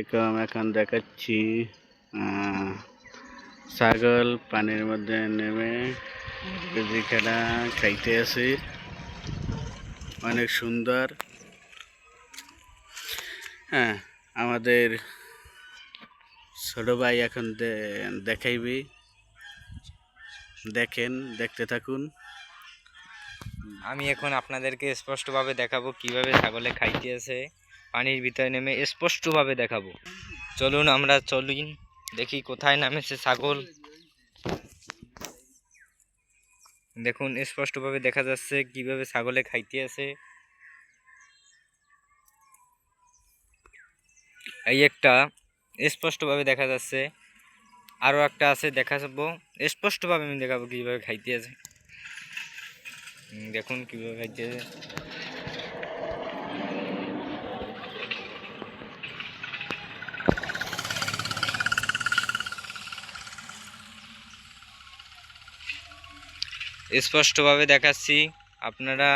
এরকম এখন দেখাচ্ছি ছাগল পানির মধ্যে নেমে খেলা খাইতে আছে অনেক সুন্দর। হ্যাঁ আমাদের ছোট ভাই এখন দেখাইবি। দেখেন, দেখতে থাকুন। আমি এখন আপনাদেরকে স্পষ্টভাবে দেখাবো কীভাবে ছাগলে খাইতে আছে পানির ভিতরে নেমে স্পষ্টভাবে দেখাবো। চলুন আমরা চলুন দেখি কোথায় নামেছে ছাগল। দেখুন, স্পষ্টভাবে দেখা যাচ্ছে কীভাবে ছাগলে খাইতে আছে। এই একটা স্পষ্টভাবে দেখা যাচ্ছে। আরও একটা আছে দেখা যাব স্পষ্টভাবে আমি দেখাবো কীভাবে খাইতে আছে। দেখুন কীভাবে খাইতে আছে। স্পষ্টভাবে দেখাচ্ছি। আপনারা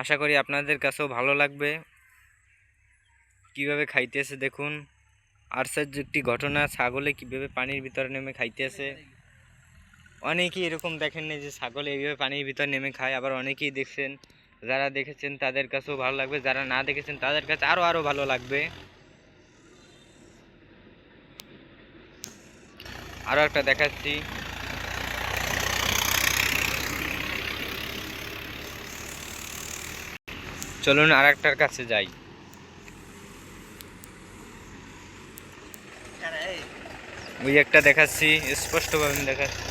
আশা করি আপনাদের কাছেও ভালো লাগবে। কীভাবে খাইতেছে দেখুন। আশ্চর্য একটি ঘটনা, ছাগলে কীভাবে পানির ভিতরে নেমে খাইতেছে। অনেকেই এরকম দেখেননি যে ছাগল এইভাবে পানির ভিতরে নেমে খায়। আবার অনেকেই দেখছেন, যারা দেখেছেন তাদের কাছেও ভালো লাগবে, যারা না দেখেছেন তাদের কাছে আরও আরও ভালো লাগবে। আরও একটা দেখাচ্ছি। চলুন আর একটার কাছে যাই। ওই একটা দেখাচ্ছি, স্পষ্টভাবে দেখাচ্ছি।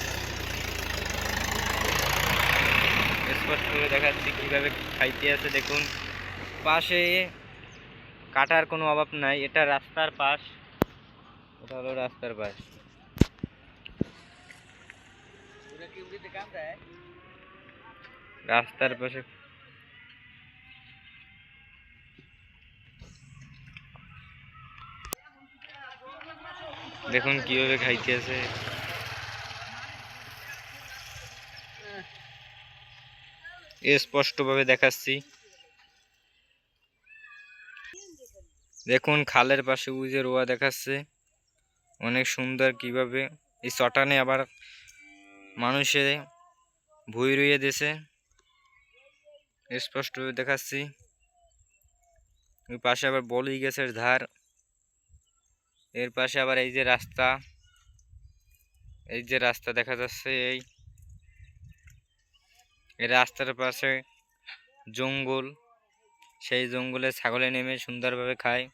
স্পষ্ট করে দেখাচ্ছি কীভাবে খাইতে আছে, দেখুন। পাশে কাটার কোনো অভাব নাই, এটা রাস্তার পাশ। এটা হলো রাস্তার পাশ। রাস্তার পাশে দেখুন কীভাবে খাইতে আছে। স্পষ্টভাবে দেখাচ্ছি। দেখুন খালের পাশে যে রোয়া দেখাচ্ছে। অনেক সুন্দর কীভাবে এই চটানে আবার মানুষে ভুই রুইয়ে দিয়েছে। স্পষ্টভাবে দেখাচ্ছি। ওই পাশে আবার বলি গাছের ধার। এর পাশে আবার এই যে রাস্তা, এই যে রাস্তা দেখা যাচ্ছে, এই রাস্তার পাশে জঙ্গল, সেই জঙ্গলে ছাগলে নেমে সুন্দরভাবে খায়।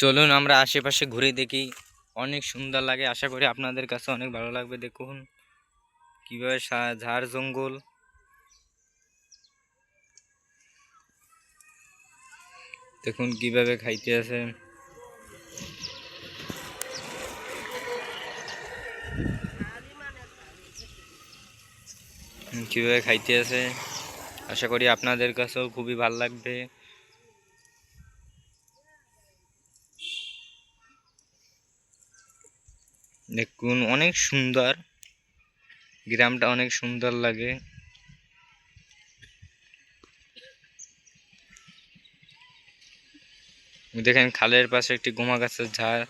চলুন আমরা আশেপাশে ঘুরে দেখি, অনেক সুন্দর লাগে। আশা করি আপনাদের কাছে অনেক ভালো লাগবে। দেখুন কীভাবে ঝাড় জঙ্গল। দেখুন কীভাবে খাইতে আছে কীভাবে খাইতে আছে? আশা করি আপনাদের কাছেও খুবই ভালো লাগবে। দেখুন, অনেক সুন্দর। গ্রামটা অনেক সুন্দর লাগে। দেখেন, খালের পাশে একটি গোমা গাছের ঝাড়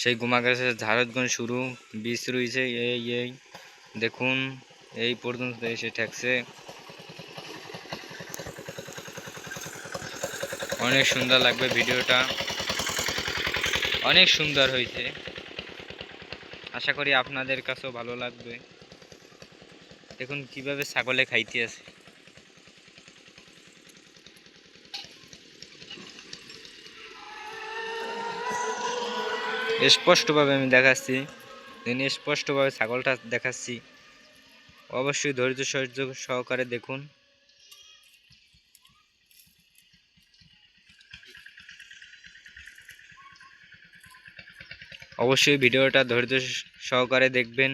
সেই গোমা গাছের ঝাড়ের গুণ শুরু বীজ রয়েছে এই এই, দেখুন, এই পর্যন্ত এসে ঠেকছে। অনেক সুন্দর লাগবে ভিডিওটা। অনেক সুন্দর হয়েছে। আশা করি আপনাদের কাছেও ভালো লাগবে। দেখুন কীভাবে ছাগলে খাইতে আছে। স্পষ্টভাবে আমি দেখাচ্ছি। দিন স্পষ্টভাবে ছাগলটা দেখাচ্ছি। অবশ্যই ধৈর্য সহ্য সহকারে দেখুন। অবশ্যই ভিডিওটা ধৈর্য সহকারে দেখবেন।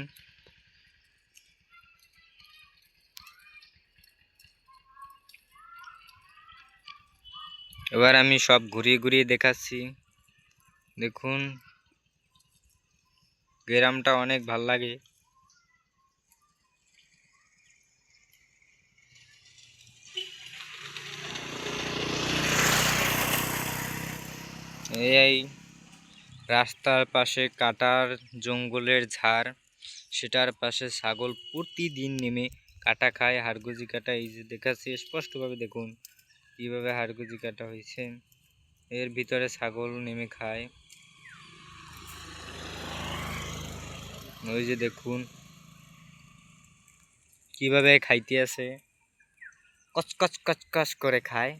এবার আমি সব ঘুরিয়ে ঘুরিয়ে দেখাচ্ছি। দেখুন। গ্রামটা অনেক ভালো লাগে। এই রাস্তার পাশে কাটার জঙ্গলের ঝাড়, সেটার পাশে ছাগল প্রতিদিন নেমে কাটা খায়। হাড়গুজি কাটা, এই যে দেখাচ্ছি, স্পষ্টভাবে দেখুন কীভাবে হাড়গুজি কাটা হয়েছে। এর ভিতরে ছাগল নেমে খায়। ওই যে দেখুন। কীভাবে খাইতে আছে? কচকচ কচকচ করে খায়।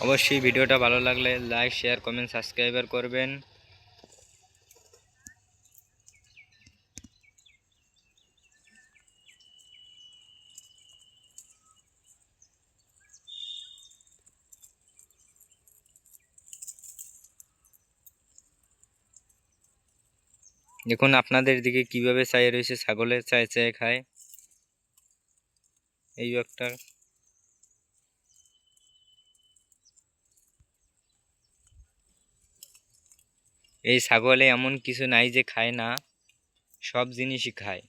অবশ্যই ভিডিওটা ভালো লাগলে লাইক শেয়ার কমেন্ট সাবস্ক্রাইবার করবেন। দেখুন, আপনাদের দিকে কীভাবে চাই রয়েছে, ছাগলের চায় চায় খায়। এই একটা। এই ছাগলে এমন কিছু নাই যে খায় না, সব জিনিসই খায়।